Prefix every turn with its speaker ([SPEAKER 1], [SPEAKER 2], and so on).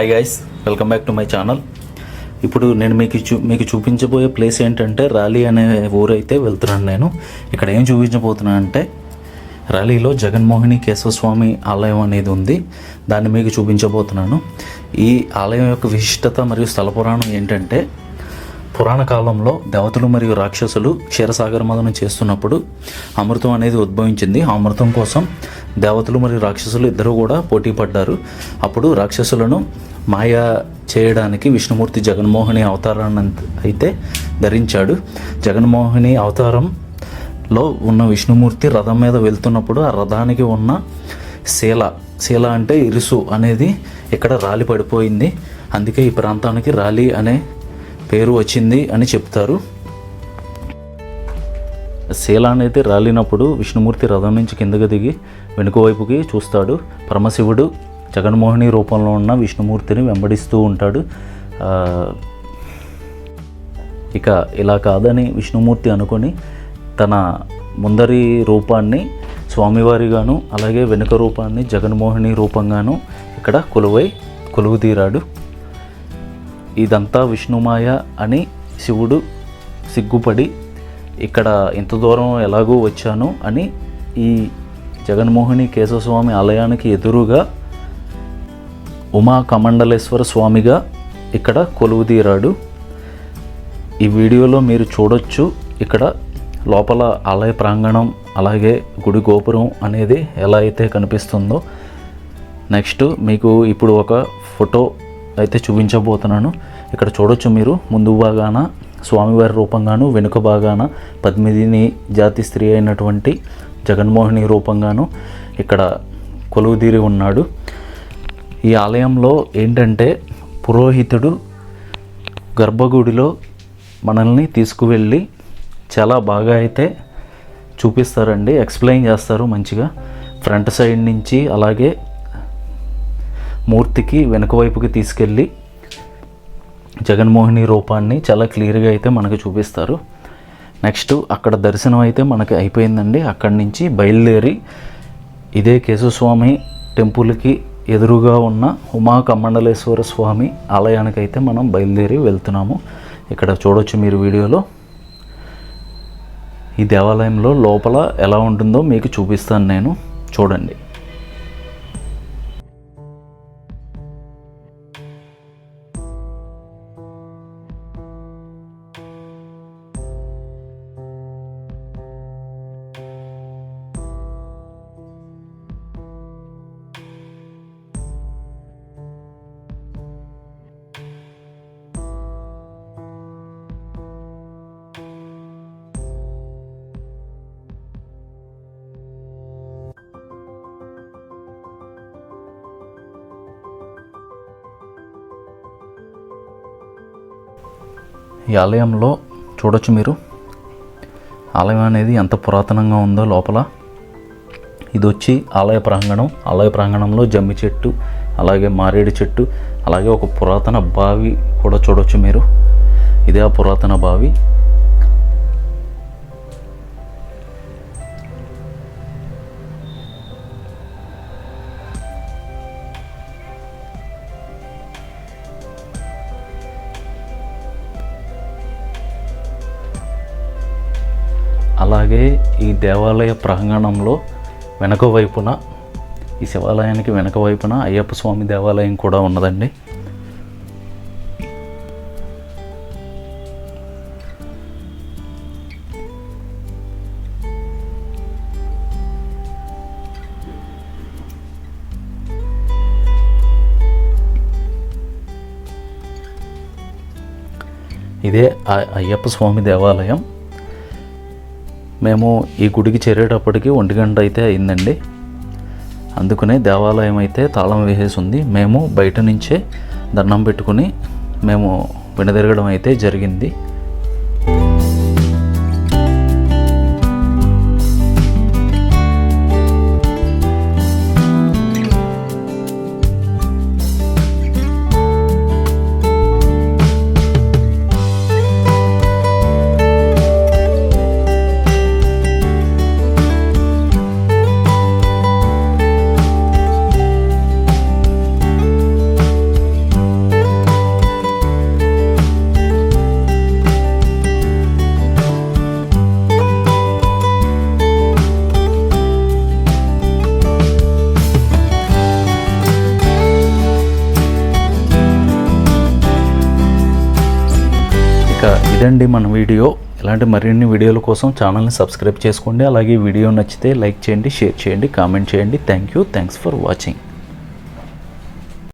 [SPEAKER 1] Hi guys welcome back to my channel ఇప్పుడు నేను మీకు చూ మీకు చూపించబోయే ప్లేస్ ఏంటంటే ర్యాలీ అనే ఊరైతే వెళ్తున్నాను నేను. ఇక్కడ ఏం చూపించబోతున్నాను అంటే ర్యాలీలో జగన్మోహిని కేశవస్వామి ఆలయం అనేది ఉంది. దాన్ని మీకు చూపించబోతున్నాను. ఈ ఆలయం యొక్క విశిష్టత మరియు స్థల పురాణం ఏంటంటే పురాణ కాలంలో దేవతలు మరియు రాక్షసులు క్షీరసాగర మదనం చేస్తున్నప్పుడు అమృతం అనేది ఉద్భవించింది. ఆ అమృతం కోసం దేవతలు మరియు రాక్షసులు ఇద్దరు కూడా పోటీ పడ్డారు. అప్పుడు రాక్షసులను మాయ చేయడానికి విష్ణుమూర్తి జగన్మోహిని అవతారాన్ని అయితే ధరించాడు. జగన్మోహిని అవతారంలో ఉన్న విష్ణుమూర్తి రథం మీద వెళ్తున్నప్పుడు ఆ రథానికి ఉన్న శీల శీల అంటే ఇరుసు అనేది ఇక్కడ రాలి పడిపోయింది. అందుకే ఈ ప్రాంతానికి రాలి అనే పేరు వచ్చింది అని చెప్తారు. శీల అయితే రాలినప్పుడు విష్ణుమూర్తి రథం నుంచి కిందకు దిగి వెనుక వైపుకి చూస్తాడు. పరమశివుడు జగన్మోహిని రూపంలో ఉన్న విష్ణుమూర్తిని వెంబడిస్తూ ఉంటాడు. ఇక ఇలా కాదని విష్ణుమూర్తి అనుకొని తన ముందరి రూపాన్ని స్వామివారిగాను అలాగే వెనుక రూపాన్ని జగన్మోహిని రూపంగాను ఇక్కడ కొలువై కొలువు తీరాడు ఇదంతా విష్ణుమాయ అని శివుడు సిగ్గుపడి ఇక్కడ ఇంత దూరం ఎలాగూ వచ్చాను అని ఈ జగన్మోహిని కేశవస్వామి ఆలయానికి ఎదురుగా ఉమా కమండలేశ్వర స్వామిగా ఇక్కడ కొలువు తీరాడు. ఈ వీడియోలో మీరు చూడొచ్చు ఇక్కడ లోపల ఆలయ ప్రాంగణం అలాగే గుడి గోపురం అనేది ఎలా అయితే కనిపిస్తుందో. నెక్స్ట్ మీకు ఇప్పుడు ఒక ఫోటో అయితే చూపించబోతున్నాను. ఇక్కడ చూడొచ్చు మీరు ముందు భాగాన స్వామివారి రూపంగాను వెనుక భాగాన పద్మిదిని జాతి స్త్రీ అయినటువంటి జగన్మోహిని రూపంగాను ఇక్కడ కొలువుదీరి ఉన్నాడు. ఈ ఆలయంలో ఏంటంటే పురోహితుడు గర్భగుడిలో మనల్ని తీసుకువెళ్ళి చాలా బాగా అయితే చూపిస్తారండి ఎక్స్ప్లెయిన్ చేస్తారు మంచిగా. ఫ్రంట్ సైడ్ నుంచి అలాగే మూర్తికి వెనుక వైపుకి తీసుకెళ్ళి జగన్మోహిని రూపాన్ని చాలా క్లియర్గా అయితే మనకు చూపిస్తారు. నెక్స్ట్ అక్కడ దర్శనం అయితే మనకి అయిపోయిందండి. అక్కడి నుంచి బయలుదేరి ఇదే కేశవస్వామి టెంపుల్కి ఎదురుగా ఉన్న ఉమా కమ్మండలేశ్వర స్వామి ఆలయానికి అయితే మనం బయలుదేరి వెళ్తున్నాము. ఇక్కడ చూడొచ్చు మీరు వీడియోలో. ఈ దేవాలయంలో లోపల ఎలా ఉంటుందో మీకు చూపిస్తాను నేను. చూడండి. ఈ ఆలయంలో చూడొచ్చు మీరు. ఆలయం అనేది ఎంత పురాతనంగా ఉందో లోపల. ఇది వచ్చి ఆలయ ప్రాంగణం. ఆలయ ప్రాంగణంలో జమ్మి చెట్టు అలాగే మారేడు చెట్టు అలాగే ఒక పురాతన బావి కూడా చూడొచ్చు మీరు. ఇదే ఆ పురాతన బావి. అలాగే ఈ దేవాలయ ప్రాంగణంలో వెనక వైపున ఈ శివాలయానికి వెనక వైపున అయ్యప్ప స్వామి దేవాలయం కూడా ఉన్నదండి. ఇదే అయ్యప్ప స్వామి దేవాలయం. మేము ఈ గుడికి చేరేటప్పటికి ఒంటి గంట అయితే అయిందండి. అందుకనే దేవాలయం అయితే తాళం వేసేసి ఉంది మేము బయట నుంచే దండం పెట్టుకుని మేము వినదిరగడం అయితే జరిగింది. ఇదండి మన వీడియో. ఇలాంటి మరిన్ని వీడియోల కోసం ఛానల్ని సబ్స్క్రైబ్ చేసుకోండి. అలాగే వీడియో నచ్చితే లైక్ చేయండి షేర్ చేయండి కామెంట్ చేయండి. Thank you. Thanks for watching.